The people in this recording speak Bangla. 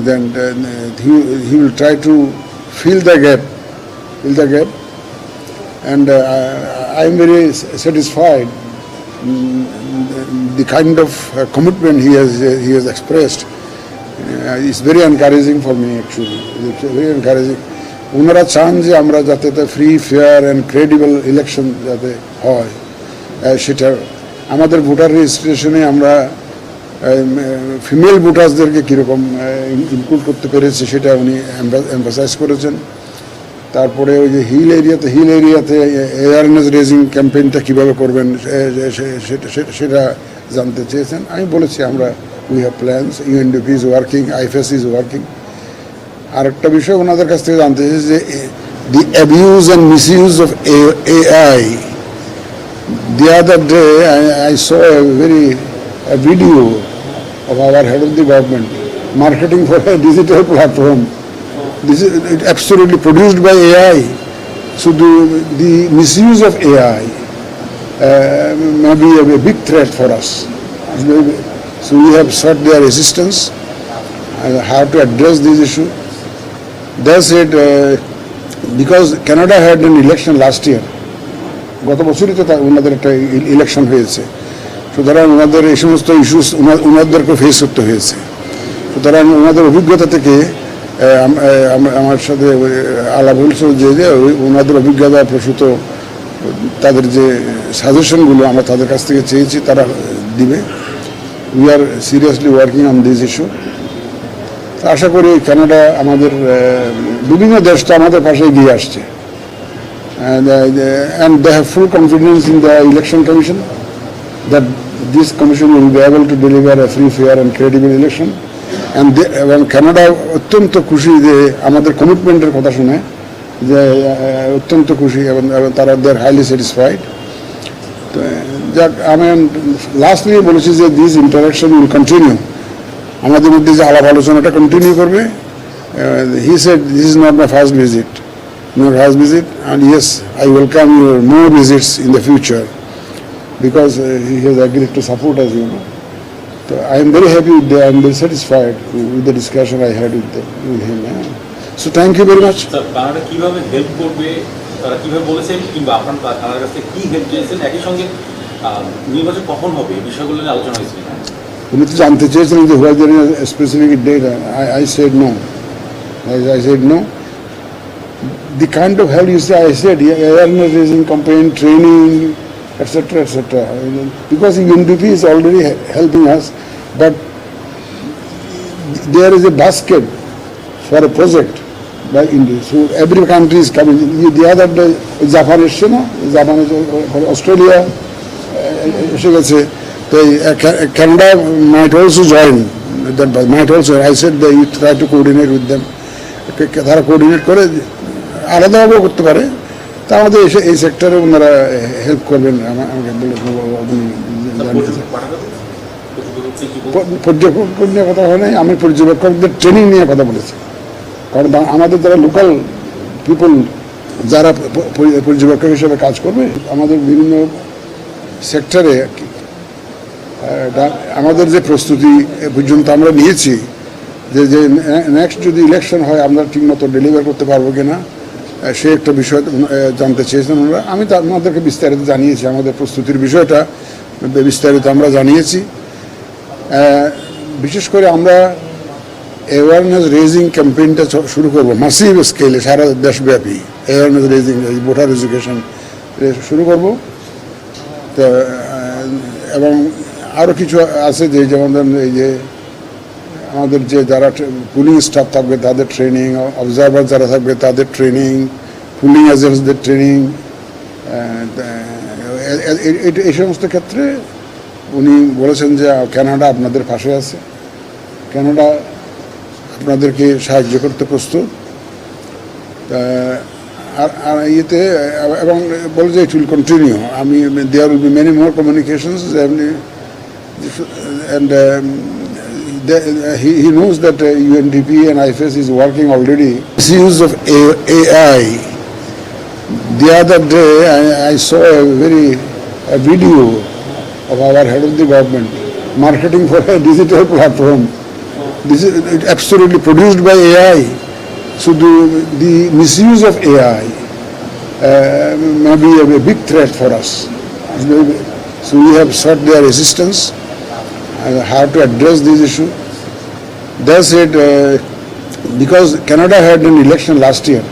then uh, he, he will try to fill the gap, fill the gap, and uh, I am very satisfied mm, the kind of uh, commitment he has uh, he has expressed. Uh, it's very encouraging for me actually. It's very encouraging. ওনারা চান যে আমরা যাতে free fair and credible election যাতে হয় সেটা আমাদের ভোটার রেজিস্ট্রেশনে আমরা ফিমেল ভোটার্সদেরকে কীরকম ইনক্লুড করতে পেরেছি সেটা উনি এমফাসাইজ করেছেন। তারপরে ওই যে হিল এরিয়াতে হিল এরিয়াতে অ্যাওয়ারনেস রেজিং ক্যাম্পেইনটা কীভাবে করবেন সে- সে- সেটা জানতে চেয়েছেন। আমি বলেছি আমরা we have plans UNDP is working IFES is working আরেকটা বিষয় ওনাদের কাছ থেকে জানতে চেয়েছি যে the abuse and misuse of AI I, I saw a very a video of our head of the government marketing for a digital platform. This is absolutely produced by AI. So the, the misuse of AI uh, may be a, big threat for us. So we have sought their assistance and how to address this issue. Thus it, uh, because Canada had an election last year, গত বছরই তা- ওনাদের একটা ইলেকশন হয়েছে সুতরাং ওনাদের এই সমস্ত ইস্যুস ওনাদেরকে ফেস করতে হয়েছে। সুতরাং ওনাদের অভিজ্ঞতা থেকে আমার সাথে আলাপ হয়েছিল যে ওনাদের অভিজ্ঞতা প্রসূত, তাদের যে সাজেশনগুলো আমরা তাদের কাছ থেকে চেয়েছি, তারা দিবে। We are seriously working on this issue আশা করি কানাডা আমাদের বিভিন্ন দেশ তো আমাদের পাশে এগিয়ে আসছে। And they have full confidence in the election commission that this commission will be able to deliver a free, fair and credible election. And they, এবং কানাডা অত্যন্ত খুশি যে আমাদের কমিটমেন্টের কথা শুনে যে অত্যন্ত খুশি এবং তারা দেয়ার হাইলি স্যাটিসফাইড যাক আমি লাস্টলি বলেছি যে দিস ইন্টারাকশন উইল কন্টিনিউ আমাদের মধ্যে যে আলাপ আলোচনাটা কন্টিনিউ করবে he said this is not my first visit your house visit and yes I welcome your more visits in the future. Because uh, he has agreed to support us you know so I am very happy with the, I am very satisfied with the discussion I had with, the, with him yeah. so thank you very much Canada কীভাবে হেল্প করবে তারা কীভাবে বলেছেন কিংবা আপনার তা- কাছ থেকে কি হেল্প চেয়েছেন একই সঙ্গে নির্বাচন কখন হবে এই বিষয়গুলো নিয়ে আলোচনা হয়েছিল উনি তো জানতে চেয়েছিলেন যে there is a specific date I, I said no I, I said no the kind of help you say I said yeah, awareness training etc etc because UNDP is already helping us but there is a basket for a project by India so every country is coming the other day Japan এসছে না জাপান অস্ট্রেলিয়া এসে গেছে তো Canada might also join might also I said the you try to coordinate with them তারা কোঅর্ডিনেট করে আলাদাভাবেও করতে পারে তা আমাদের এসে এই সেক্টরে ওনারা হেল্প করবেন আমাকে বলে পর্যবেক্ষক নিয়ে কথা হয় নাই, আমি পর্যবেক্ষকদের ট্রেনিং নিয়ে কথা বলেছি। কারণ আমাদের যারা লোকাল পিপল যারা পর্যবেক্ষক হিসেবে কাজ করবে, আমাদের বিভিন্ন সেক্টরে আমাদের যে প্রস্তুতি পর্যন্ত আমরা নিয়েছি, যে যে নেক্সট যদি ইলেকশন হয়, আমরা ঠিকমতো ডেলিভার করতে পারব কিনা সে একটা বিষয় জানতে চেয়েছেন ওনারা। আমি তা- আপনাদেরকে বিস্তারিত জানিয়েছি, আমাদের প্রস্তুতির বিষয়টা বিস্তারিত আমরা জানিয়েছি। বিশেষ করে আমরা অ্যাওয়ারনেস রেজিং ক্যাম্পেইনটা শুরু করব মাসিভ স্কেলে সারা দেশব্যাপী অ্যাওয়ারনেস রেজিং ভোটার এডুকেশন শুরু করব। তো এবং আরও কিছু আছে যে, যেমন এই যে আমাদের যে যারা পুলিং স্টাফ থাকবে তাদের ট্রেনিং অবজারভার যারা থাকবে তাদের ট্রেনিং পুলিং এজেন্টসদের ট্রেনিং এই সমস্ত ক্ষেত্রে উনি বলেছেন যে কানাডা আপনাদের পাশে আছে। কানাডা আপনাদেরকে সাহায্য করতে প্রস্তুত। আর ইয়েতে এবং বলে যে ইট উইল কন্টিনিউ আমি there will be many more communications um, uh, he, knows that uh, UNDP and IFS is working already. Misuse of AI. The other day, I, saw a very a video of our head of the government marketing for a digital platform. this is absolutely produced by AI. So the, the misuse of AI uh, may be a big threat for us. So we have sought their assistance how to address this issue. Thus it, uh, because Canada had an election last year,